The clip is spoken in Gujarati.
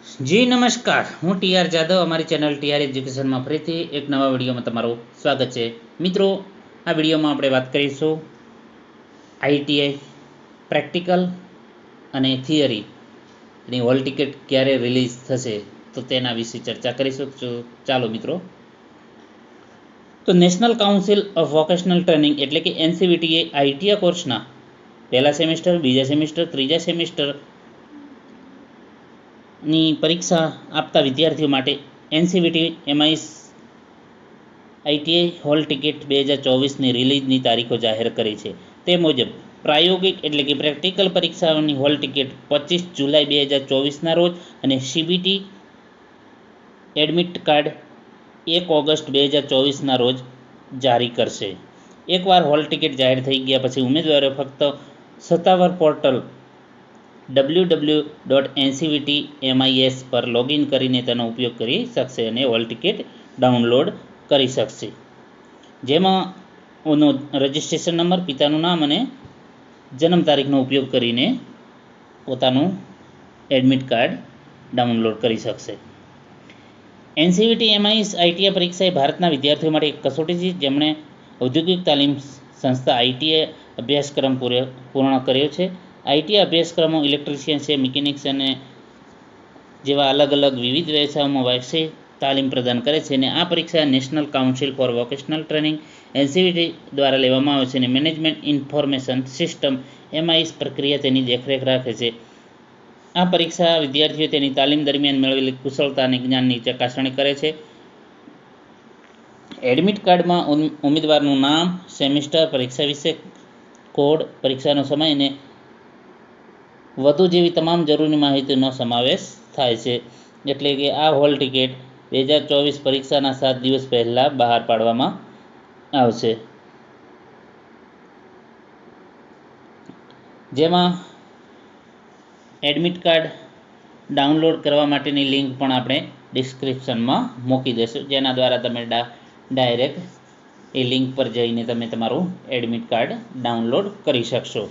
જી, નમસ્કાર. હું ટીઆર જાદવ, અમારી ચેનલ ટીઆર એજ્યુકેશનમાં ફરીથી એક નવા વિડીયોમાં તમારું સ્વાગત છે. મિત્રો, આ વિડીયોમાં આપણે વાત કરીશું આઈટીઆઈ, પ્રેક્ટિકલ અને થિયરી. એની હોલ ટિકિટ ક્યારે રિલીઝ થશે, તો તેના વિશે ચર્ચા કરીશું. ચાલો મિત્રો. તો national council of vocational training એટલે કે એનસીવીટીએ આઈટીઆઈ કોર્સના પહેલા સેમેસ્ટર, બીજા સેમેસ્ટર, ત્રીજા સેમિસ્ટર ની પરીક્ષા આપતા વિદ્યાર્થીઓ માટે NCVT, MIS, ITI hall ticket બે હજાર ચોવીસની રિલીઝની તારીખો જાહેર કરી છે. તે મુજબ, પ્રાયોગિક એટલે કે પ્રેક્ટિકલ પરીક્ષાઓની હોલ ટિકિટ પચીસ જુલાઈ બે હજાર ચોવીસના રોજ અને સીબીટી એડમિટ કાર્ડ એક ઓગસ્ટ બે હજાર ચોવીસના રોજ જારી કરશે. એકવાર હોલ ટિકિટ જાહેર થઈ ગયા પછી ઉમેદવારો ફક્ત સત્તાવાર portal W W dot NCVT MIS પર લોગિન કરીને તેનો ઉપયોગ કરી શકશે અને હોલ ટિકિટ ડાઉનલોડ કરી શકશે. જેમાં ઓનો રજિસ્ટ્રેશન નંબર પિતાનું નામ અને જન્મ તારીખનો ઉપયોગ કરીને પોતાનું એડમિટ કાર્ડ ડાઉનલોડ કરી શકશે. એનસીવીટી એમઆઈએસ આઈટીઆઈ પરીક્ષા એ ભારતના વિદ્યાર્થીઓ માટે એક કસોટી છે. જેમણે ઔદ્યોગિક તાલીમ સંસ્થા આઈટીઆઈ અભ્યાસક્રમ પૂર્ણ કર્યો છે. આઈટી અભ્યાસક્રમો, ઇલેક્ટ્રિશિયન છે, મિકેનિક્સ અને જેવા અલગ અલગ વિવિધ વ્યવસાયોમાં વ્યવસાય તાલીમ પ્રદાન કરે છે અને આ પરીક્ષા national council for vocational training NCVT દ્વારા લેવામાં આવે છે અને મેનેજમેન્ટ ઇન્ફોર્મેશન સિસ્ટમ એમઆઈએસ પ્રક્રિયા તેની દેખરેખ રાખે છે. આ પરીક્ષા વિદ્યાર્થીઓ તેની તાલીમ દરમિયાન મેળવેલી કુશળતા અને જ્ઞાનની ચકાસણી કરે છે. એડમિટ કાર્ડમાં ઉમેદવારનું નામ, સેમિસ્ટર, પરીક્ષા વિશે કોડ, પરીક્ષાનો સમય અને વધુ જેવી તમામ જરૂરી માહિતીનો સમાવેશ થાય છે. એટલે કે આ હોલ ટિકિટ બે પરીક્ષાના સાત દિવસ પહેલાં બહાર પાડવામાં આવશે. જેમાં એડમિટ કાર્ડ ડાઉનલોડ કરવા માટેની લિંક પણ આપણે ડિસ્ક્રિપ્શનમાં મૂકી દઈશું. જેના દ્વારા તમે ડાયરેક્ટ એ લિંક પર જઈને તમે તમારું એડમિટ કાર્ડ ડાઉનલોડ કરી શકશો.